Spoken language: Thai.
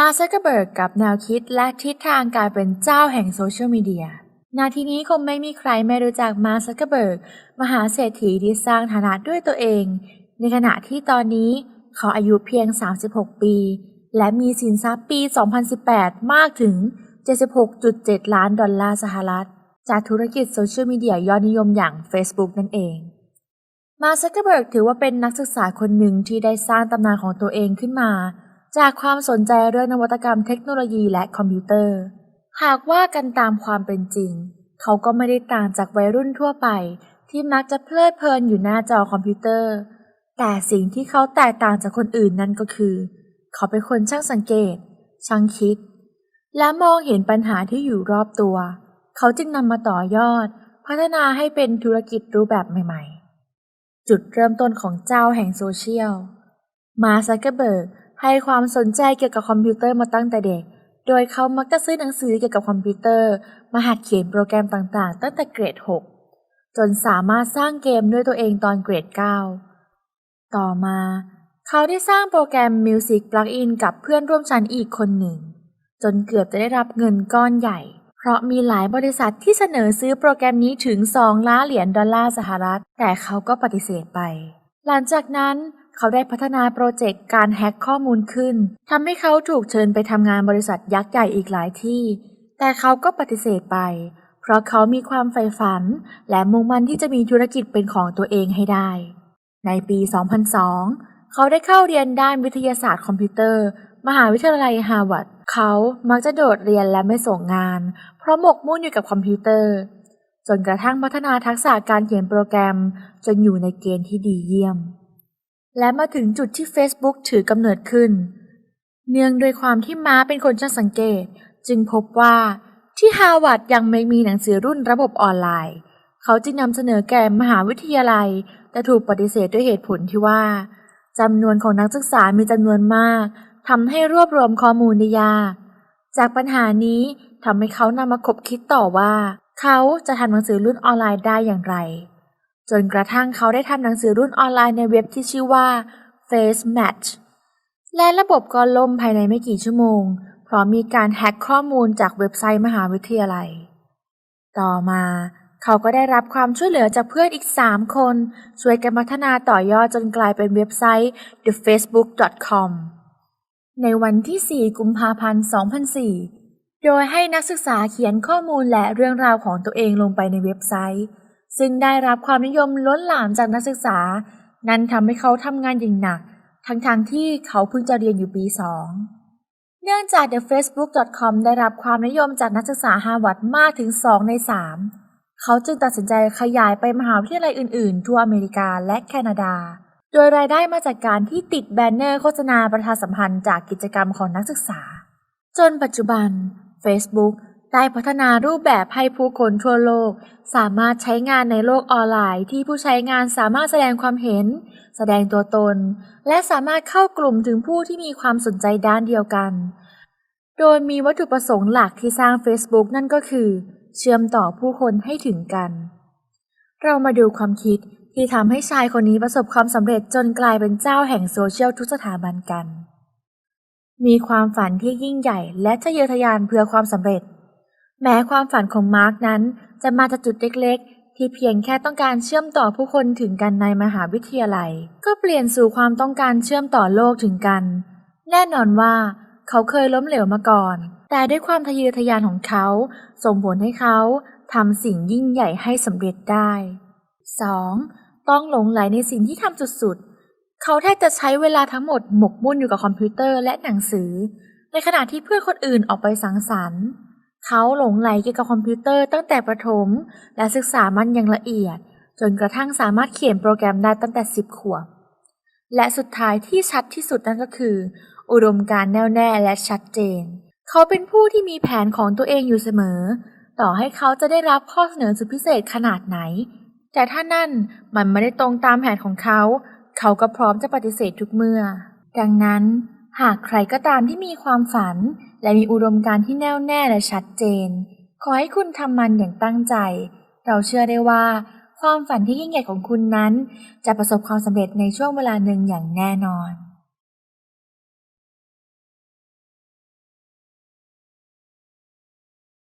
มาซักเบิร์กกับแนวคิดและทิศทางการเป็นเจ้าแห่งโซเชียลมีเดีย นาทีนี้คงไม่มีใครไม่รู้จักมาซักเบิร์กมหาเศรษฐีที่สร้างฐานะด้วยตัวเอง ในขณะที่ตอนนี้เขาอายุเพียง 36 ปี และมีสินทรัพย์ปี 2018 มากถึง 76.7 ล้านดอลลาร์สหรัฐ จากธุรกิจโซเชียลมีเดียยอดนิยมอย่าง Facebook นั่นเอง มาซักเบิร์กถือว่าเป็นนักศึกษาคนหนึ่งที่ได้สร้างตำนานของตัวเองขึ้นมา จากความสนใจเรื่องนวัตกรรมเทคโนโลยีและคอมพิวเตอร์ หากว่ากันตามความเป็นจริง เขาก็ไม่ได้ต่างจากวัยรุ่นทั่วไป ที่มักจะเพลิดเพลินอยู่หน้าจอคอมพิวเตอร์ แต่สิ่งที่เขาแตกต่างจากคนอื่นนั่นก็คือ เขาเป็นคนช่างสังเกต ช่างคิด และมองเห็นปัญหาที่อยู่รอบตัว เขาจึงนำมาต่อยอด พัฒนาให้เป็นธุรกิจรูปแบบใหม่ ๆ จุดเริ่มต้นของเจ้าแห่งโซเชียล มาร์คซักเกอร์เบิร์ก ให้ความสนใจเกี่ยวกับคอมพิวเตอร์มาตั้งแต่เด็ก โดยเขามักจะซื้อหนังสือเกี่ยวกับคอมพิวเตอร์ มาหัดเขียนโปรแกรมต่างๆ ตั้งแต่เกรด 6 จนสามารถสร้างเกมด้วยตัวเองตอนเกรด 9 ต่อมา เขาได้สร้างโปรแกรม Music Plugin กับเพื่อนร่วมชั้นอีกคนหนึ่ง จนเกือบจะได้รับเงินก้อนใหญ่ เพราะมีหลายบริษัทที่เสนอซื้อโปรแกรมนี้ถึง 2 ล้านเหรียญดอลลาร์สหรัฐ แต่เขาก็ปฏิเสธไป หลังจากนั้น เขาได้พัฒนาโปรเจกต์การแฮ็กข้อมูลขึ้นทำให้เขาถูกเชิญไปทำงานบริษัทยักษ์ใหญ่อีกหลายที่ แต่เขาก็ปฏิเสธไป เพราะเขามีความใฝ่ฝัน และมุ่งมั่นที่จะมีธุรกิจเป็นของตัวเองให้ได้ ในปี 2002 เขาได้เข้าเรียนด้านวิทยาศาสตร์คอมพิวเตอร์ มหาวิทยาลัยฮาร์วาร์ดเขามักจะโดดเรียนและไม่ส่งงาน เพราะหมกมุ่นอยู่กับคอมพิวเตอร์ จนกระทั่งพัฒนาทักษะการเขียนโปรแกรม จนอยู่ในเกณฑ์ที่ดีเยี่ยม และมาถึงจุดที่ Facebook ถือกำเนิดขึ้น เนื่องด้วยความที่ม้าเป็นคนช่างสังเกต จึงพบว่าที่ฮาร์วาร์ดยังไม่มีหนังสือรุ่นระบบออนไลน์ เขาจึงนำเสนอแก่มหาวิทยาลัย แต่ถูกปฏิเสธด้วยเหตุผลที่ว่าจำนวนของนักศึกษามีจำนวนมากทำให้รวบรวมข้อมูลได้ยาก จากปัญหานี้ทำให้เขานำมาคบคิดต่อว่า เขาจะทำหนังสือรุ่นออนไลน์ได้อย่างไร จนกระทั่งเขาได้ทำหนังสือรุ่นออนไลน์ในเว็บที่ชื่อว่า Face Match และระบบก็ล่มภายในไม่กี่ชั่วโมง เพราะมีการแฮ็กข้อมูลจากเว็บไซต์มหาวิทยาลัย ต่อมาเขาก็ได้รับความช่วยเหลือจากเพื่อนอีก 3 คน ช่วยกันพัฒนาต่อยอดจนกลายเป็นเว็บไซต์ thefacebook.com ในวันที่ 4 กุมภาพันธ์ 2004 โดยให้นักศึกษาเขียนข้อมูลและเรื่องราวของตัวเองลงไปในเว็บไซต์ ซึ่งได้รับความนิยมล้นหลามจากนักศึกษา นั่นทำให้เขาทำงานอย่างหนัก ทั้งๆทที่เขาเพิ่งจะเรียนอยู่ปี2เนื่องจาก thefacebook.com ได้รับความนิยมจากนักศึกษาฮาร์วาร์ดมากถึง 2 ใน 3 เขาจึงตัดสินใจขยายไปมหาวิทยาลัยอื่นๆ ทั่วอเมริกาและแคนาดา โดยรายได้มาจากการที่ติดแบนเนอร์โฆษณาประชาสัมพันธ์จากกิจกรรมของนักศึกษา จนปัจจุบัน Facebook ได้พัฒนารูปแบบให้ผู้คนทั่วโลก สามารถใช้งานในโลกออนไลน์ที่ผู้ใช้งานสามารถแสดงความเห็น แสดงตัวตน และสามารถเข้ากลุ่มถึงผู้ที่มีความสนใจด้านเดียวกัน โดยมีวัตถุประสงค์หลักที่สร้าง Facebook นั่นก็คือ เชื่อมต่อผู้คนให้ถึงกัน เรามาดูความคิดที่ทำให้ชายคนนี้ประสบความสำเร็จจนกลายเป็นเจ้าแห่งโซเชียลทุกสถาบันกัน มีความฝันที่ยิ่งใหญ่และทะเยอทะยานเพื่อความสำเร็จ แม้ความฝันของมาร์กนั้นจะมาจากจุดเล็กๆ ที่เพียงแค่ต้องการเชื่อมต่อผู้คนถึงกันในมหาวิทยาลัย ก็เปลี่ยนสู่ความต้องการเชื่อมต่อโลกถึงกัน แน่นอนว่าเขาเคยล้มเหลวมาก่อน แต่ด้วยความทะเยอทะยานของเขาส่งผลให้เขาทำสิ่งยิ่งใหญ่ให้สำเร็จได้ 2. ต้องหลงไหลในสิ่งที่ทำสุดๆ เขาแทบจะใช้เวลาทั้งหมดหมกมุ่นอยู่กับคอมพิวเตอร์และหนังสือ ในขณะที่เพื่อนคนอื่นออกไปสังสรรค์ เขาหลงไหลเกี่ยวกับคอมพิวเตอร์ตั้งแต่ประถม และศึกษามันอย่างละเอียด จนกระทั่งสามารถเขียนโปรแกรมได้ตั้งแต่ 10 ขวบ และสุดท้ายที่ชัดที่สุดนั่นก็คือ อุดมการณ์แน่วแน่และชัดเจน เขาเป็นผู้ที่มีแผนของตัวเองอยู่เสมอ ต่อให้เขาจะได้รับข้อเสนอสุดพิเศษขนาดไหน แต่ถ้านั่นมันไม่ได้ตรงตามแผนของเขา เขาก็พร้อมจะปฏิเสธทุกเมื่อ ดังนั้น หากใครก็ตามที่มีความฝัน และมีอุดมการณ์ที่แน่วแน่และชัดเจน ขอให้คุณทำมันอย่างตั้งใจ เราเชื่อได้ว่า ความฝันที่ยิ่งใหญ่ของคุณนั้น จะประสบความสำเร็จในช่วงเวลาหนึ่งอย่างแน่นอน